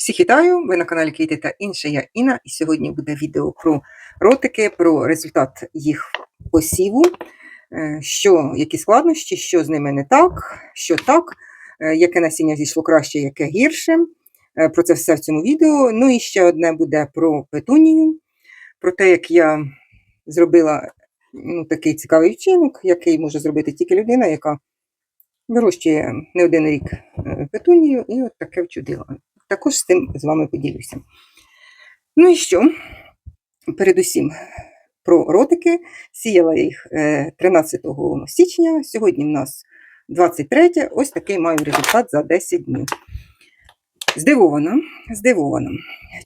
Всіх вітаю! Ви на каналі Квіти та інше. Я Інна, і сьогодні буде відео про ротики, про результат їх посіву, е, що, які складнощі, що з ними не так, що так, е, яке насіння зійшло краще, яке гірше. Е, Про це все в цьому відео. Ну і ще одне буде про петунію, про те, як я зробила ну, такий цікавий вчинок, який може зробити тільки людина, яка вирощує не один рік петунію, і от таке вчудила. Також з тим з вами поділюся. Ну і що? Передусім про ротики. Сіяла їх е, 13 січня. Сьогодні в нас 23. Ось такий маю результат за 10 днів. Здивована, здивована.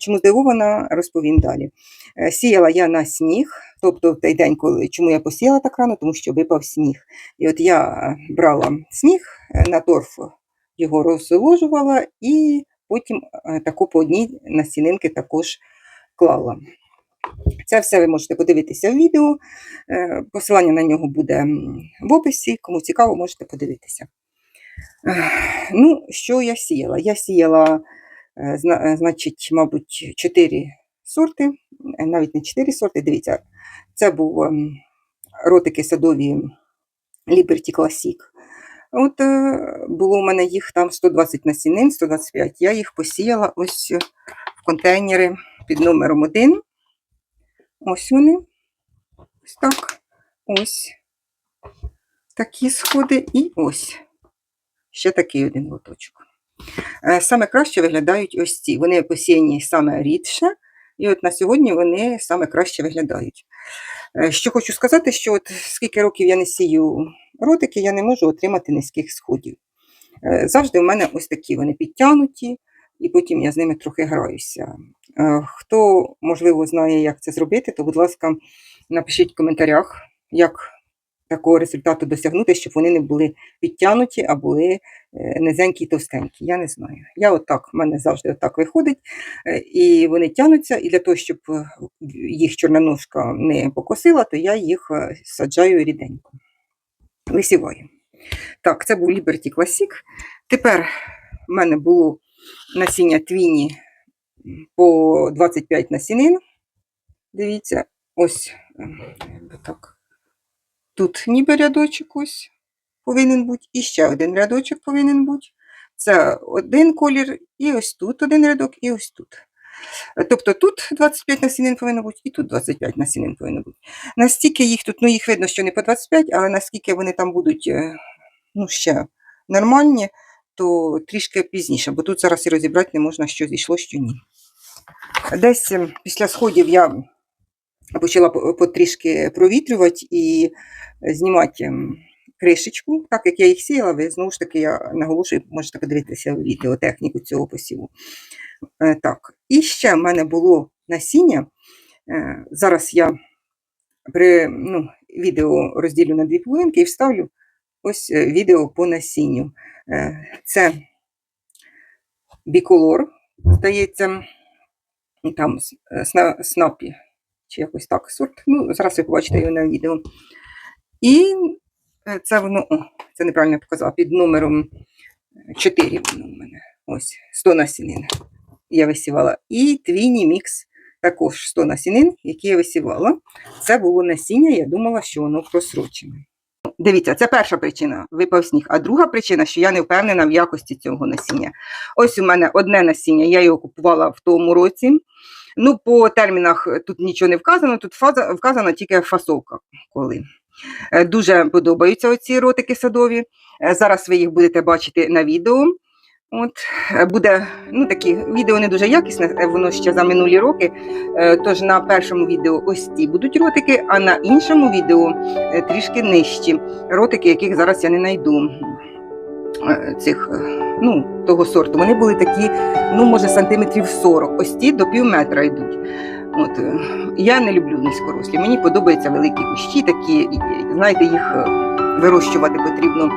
Чому здивована, розповім далі. Е, Сіяла я на сніг, тобто в той день, коли чому я посіяла так рано, тому що випав сніг. І от я е, брала сніг е, на торф, його розложувала і потім е, таку по одній насінинки також клала. Це все ви можете подивитися в відео. е, Посилання на нього буде в описі. Кому цікаво, можете подивитися. Ну, що я сіяла? Я сіяла, е, зна- е, значить, мабуть, 4 сорти, е, навіть не 4 сорти. Дивіться, це був ем, ротики садові Liberty Classic. От е, було у мене їх там 120 насінин, 125. Я їх посіяла ось в контейнери під номером 1. Ось вони. Ось так. Ось такі сходи. І ось. Ще такий один лоточок. Е, Саме краще виглядають ось ці. Вони посіяні саме рідше. І от на сьогодні вони саме краще виглядають. Е, Що хочу сказати, що от скільки років я не сію ротики, я не можу отримати низьких сходів. Е, Завжди у мене ось такі вони підтягнуті, і потім я з ними трохи граюся. Е, Хто, можливо, знає, як це зробити, то, будь ласка, напишіть в коментарях, як такого результату досягнути, щоб вони не були підтягнуті, а були е, низенькі і товстенькі. Я не знаю. Я отак, в мене завжди отак виходить, е, і вони тягнуться, і для того, щоб е, їх чорноножка не покосила, то я їх саджаю ріденько. Висіваю. Так, це був Liberty Classic. Тепер в мене було насіння твіні по 25 насінин. Дивіться, ось ем, так. Тут ніби рядочок ось повинен бути, і ще один рядочок повинен бути. Це один колір, і ось тут один рядок, і ось тут. Тобто тут 25 насінин повинно бути, і тут 25 насінин повинно бути. Настільки їх тут, ну їх видно, що не по 25, але наскільки вони там будуть е, ну, ще нормальні, то трішки пізніше, бо тут зараз і розібрати не можна, що зійшло, що ні. Десь е, після сходів я почала потрішки провітрювати і знімати ем, кришечку, так як я їх сіяла, ви знову ж таки я наголошую, можете подивитися відео техніку цього посіву. Е, Так, і ще в мене було насіння. Е, Зараз я при ну, відео розділю на дві половинки і вставлю ось е, відео по насінню. Це біколор, здається, там снапі, чи якось так сорт. Ну, зараз ви побачите його на відео. І е, це воно, о, це неправильно показала, під номером 4 воно у мене. Ось 100 насінин я висівала. І твіні мікс також 100 насінин, які я висівала. Це було насіння, я думала, що воно просрочене. Дивіться, це перша причина випав сніг. А друга причина, що я не впевнена в якості цього насіння. Ось у мене одне насіння, я його купувала в тому році. Ну, по термінах тут нічого не вказано, тут фаза, вказана тільки фасовка. коли. Е, Дуже подобаються оці ротики садові. Е, Зараз ви їх будете бачити на відео. От, е, буде ну, такі відео не дуже якісне, е, воно ще за минулі роки. Е, Тож на першому відео ось ці будуть ротики, а на іншому відео е, трішки нижчі ротики, яких зараз я не знайду. е, Цих, е, ну, того сорту. Вони були такі, ну, може, сантиметрів 40. Ось ті до пів метра йдуть. От, е, я не люблю низькорослі. Мені подобаються великі кущі, такі, знаєте, їх е, вирощувати потрібно,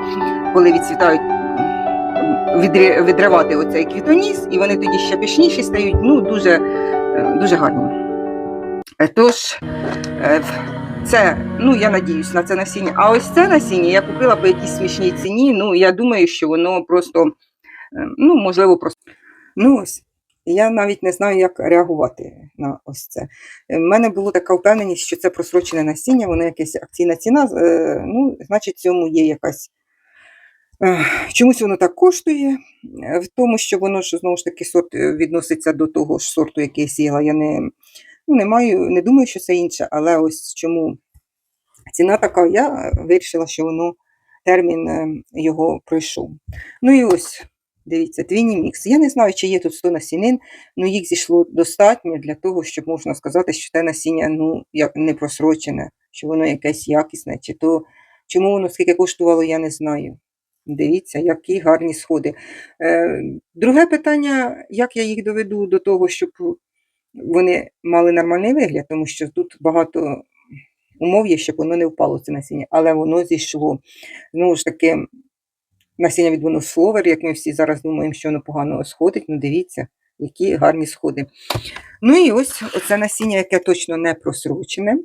коли відцвітають, відривати оцей квітоніс, і вони тоді ще пишніші стають, ну, дуже, е, дуже гарні. Тож, це, ну, я надіюсь на це насіння. А ось це насіння я купила по якійсь смішній ціні. Ну, я думаю, що воно просто, ну, можливо, просто. Ну, ось. я навіть не знаю, як реагувати на ось це. У мене була така впевненість, що це просрочене насіння, воно якась акційна ціна, е, ну, значить, цьому є якась. е, Чомусь воно так коштує, Е, в тому, що воно ж знову ж таки сорт е, відноситься до того ж сорту, який я сіяла. Я не, ну, не маю, не думаю, що це інше, але ось чому ціна така, я вирішила, що воно термін е, його пройшов. Ну і ось, дивіться, твіні мікс. Я не знаю, чи є тут 100 насінин, але їх зійшло достатньо для того, щоб можна сказати, що те насіння ну, не просрочене, що воно якесь якісне, чи то чому воно скільки коштувало, я не знаю. Дивіться, які гарні сходи. Е, друге питання, як я їх доведу до того, щоб вони мали нормальний вигляд, тому що тут багато умов є, щоб воно не впало це насіння, але воно зійшло. Знову ж таки, насіння від Бонусфловер, як ми всі зараз думаємо, що воно погано сходить. Ну, дивіться, які гарні сходи. Ну і ось оце насіння, яке точно не просрочене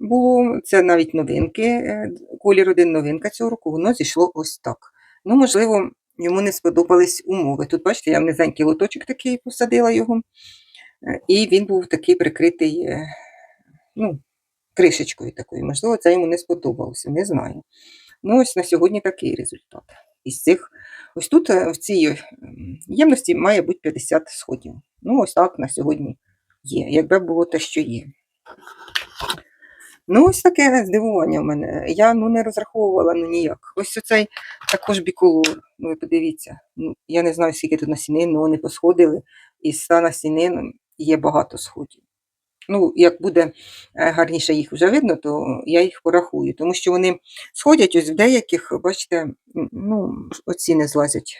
було. Це навіть новинки, е, колір один новинка цього року, воно зійшло ось так. Ну, можливо, йому не сподобались умови. Тут, бачите, я в низенький лоточок такий посадила його, е, і він був такий прикритий, е, ну, кришечкою такою. Можливо, це йому не сподобалося, не знаю. Ну, ось на сьогодні такий результат. Із цих, ось тут е, в цій ем, ємності має бути 50 сходів. Ну, ось так на сьогодні є, якби було те, що є. Ну, ось таке здивування в мене. Я ну, не розраховувала ну, ніяк. Ось оцей також біколор. Ну, ви подивіться. Ну, я не знаю, скільки тут насінин, але вони посходили. Із 100 насінин є багато сходів. Ну, як буде е, гарніше їх вже видно, то я їх порахую, тому що вони сходять ось в деяких, бачите, ну, оці не злазять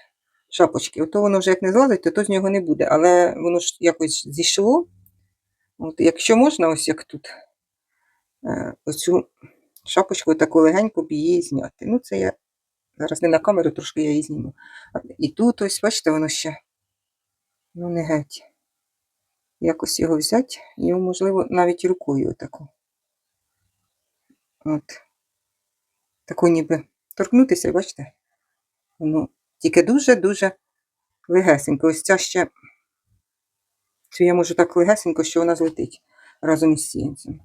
шапочки. Ото воно вже як не злазить, то, то з нього не буде. Але воно ж якось зійшло. От, якщо можна, ось як тут, е, оцю шапочку таку легенько б її зняти. Ну, це я зараз не на камеру, трошки я її зніму. І тут ось, бачите, воно ще ну, не геть. Якось його взяти, його, можливо, навіть рукою таку. От. Таку ніби торкнутися, бачите? Воно тільки дуже-дуже легесенько. Ось ця ще, цю я можу так легесенько, що вона злетить разом із сіянцем.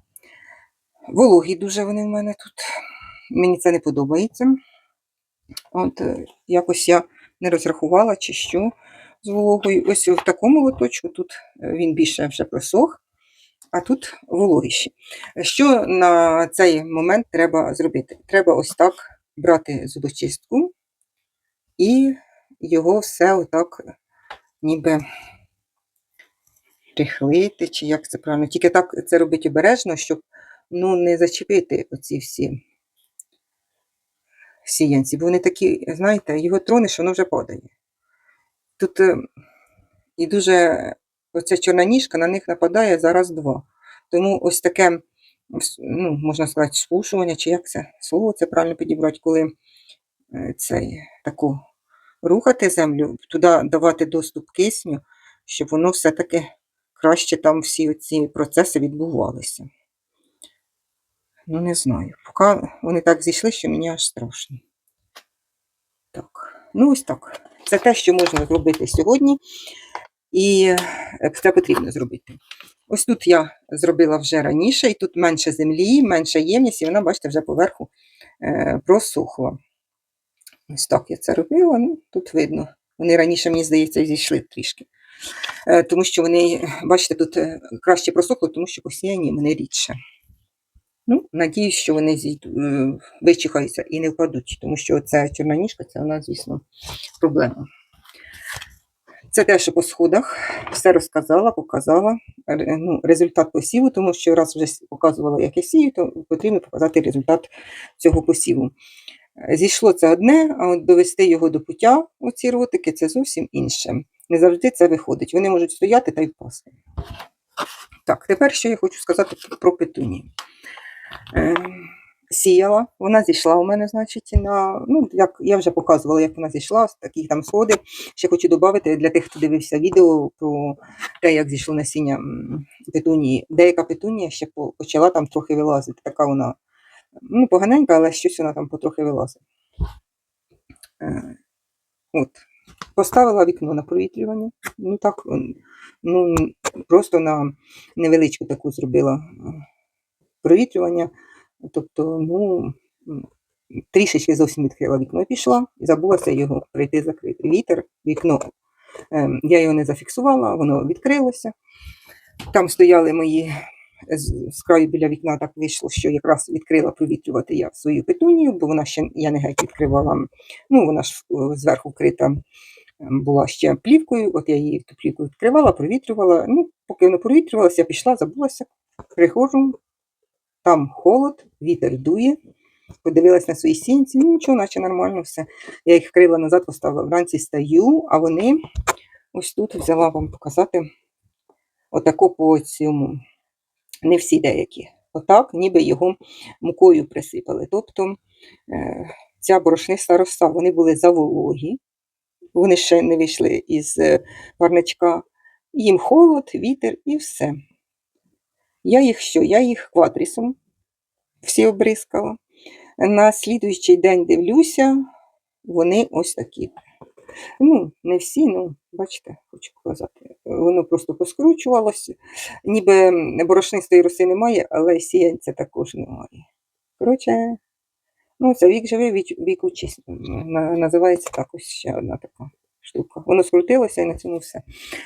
Вологі дуже вони в мене тут. Мені це не подобається. От е, якось я не розрахувала, чи що з вологою. Ось в такому лоточку тут е, він більше вже просох, а тут вологіші. Що на цей момент треба зробити? Треба ось так брати зубочистку і його все отак ніби рихлити, чи як це правильно. Тільки так це робить обережно, щоб ну, не зачепити оці всі сіянці, бо вони такі, знаєте, його тронеш, воно вже падає. Тут е, і дуже оця чорна ніжка на них нападає зараз два. Тому ось таке, ну, можна сказати, спушування, чи як це слово це правильно підібрати, коли е, цей, таку рухати землю, туди давати доступ кисню, щоб воно все-таки краще там всі ці процеси відбувалися. Ну, не знаю. Поки вони так зійшли, що мені аж страшно. Так, ну ось так. Це те, що можна зробити сьогодні, і це потрібно зробити. Ось тут я зробила вже раніше, і тут менше землі, менша ємність, і вона, бачите, вже поверху е, просохла. Ось так я це робила, ну, тут видно. Вони раніше, мені здається, зійшли трішки. Е, тому що вони, бачите, тут е, краще просохли, тому що посіяні вони рідше. Ну, надіюсь, що вони е, вичихаються і не впадуть, тому що ця чорна ніжка, це вона, звісно, проблема. Це те, що по сходах все розказала, показала. Ну, результат посіву, тому що раз вже показувала, як я сію, то потрібно показати результат цього посіву. Зійшло це одне, а от довести його до пуття, оці ротики, це зовсім інше. Не завжди це виходить. Вони можуть стояти та й впасти. Так, тепер що я хочу сказати про петунію. Е, сіяла, вона зійшла у мене, значить, на, ну, як я вже показувала, як вона зійшла, такі там сходи. Ще хочу додати для тих, хто дивився відео про те, як зійшло насіння петунії. Деяка петунія ще почала там трохи вилазити. Така вона ну, поганенька, але щось вона там потрохи вилазить. Е, от. Поставила вікно на провітрювання. Ну так, ну, просто на невеличку таку зробила е, провітрювання. Тобто, ну, трішечки зовсім відкрила вікно пішла, і забулася його прийти закрити. Вітер, вікно. ем, Я його не зафіксувала, воно відкрилося. Там стояли мої з, краю біля вікна, так вийшло, що якраз відкрила провітрювати я свою петунію, бо вона ще я не геть відкривала. Ну, вона ж е, зверху вкрита ем, була ще плівкою, от я її ту плівку відкривала, провітрювала. Ну, поки воно провітрювалося, я пішла, забулася, приходжу, там холод, вітер дує. Подивилась на свої сінці, ну нічого, наче нормально все. Я їх вкрила назад, поставила вранці стаю, а вони ось тут взяла вам показати отако по цьому. Не всі деякі. Отак, ніби його мукою присипали. Тобто е, ця борошниста роса, вони були завологі, вони ще не вийшли із е, парничка. Їм холод, вітер і все. Я їх що? Я їх квадрісом всі обрискала. На слідуючий день дивлюся, вони ось такі. Ну, не всі, ну, бачите, хочу показати. Воно просто поскручувалося. Ніби борошнистої роси немає, але сіянця також немає. Коротше, ну, це вік живий, вік, вік учись. Називається так ось ще одна така штука. Воно скрутилося і на цьому все.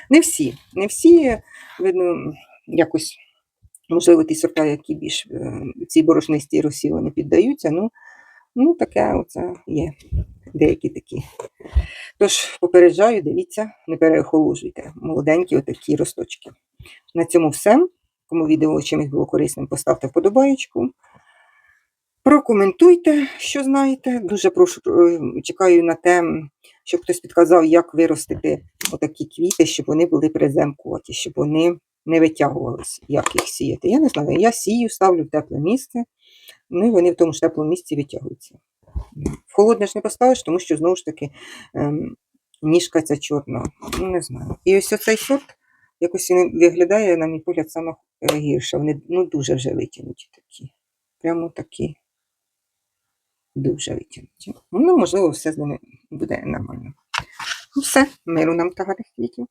Не всі. Не всі, видно, якось, можливо, ті сорта, які більш е, цій борошнистій росі вони піддаються. Ну, ну таке оце є. Деякі такі. Тож попереджаю, дивіться, не переохолоджуйте. Молоденькі отакі росточки. На цьому все. Кому відео чимось було корисним, поставте вподобаєчку. Прокоментуйте, що знаєте. Дуже прошу, е, чекаю на те, щоб хтось підказав, як виростити отакі квіти, щоб вони були приземкуваті, щоб вони не витягувалися, як їх сіяти. Я не знаю, я сію, ставлю в тепле місце, ну і вони в тому ж теплому місці витягуються. В холодне ж не поставиш, тому що знову ж таки ем, ніжка ця чорна. Ну, не знаю. І ось оцей сорт якось він виглядає, на мій погляд, саме гірше. Вони ну, дуже вже витягнуті такі. Прямо такі. Дуже витягнуті. Ну, можливо, все з ними буде нормально. Ну, все, миру нам та гарних квітів.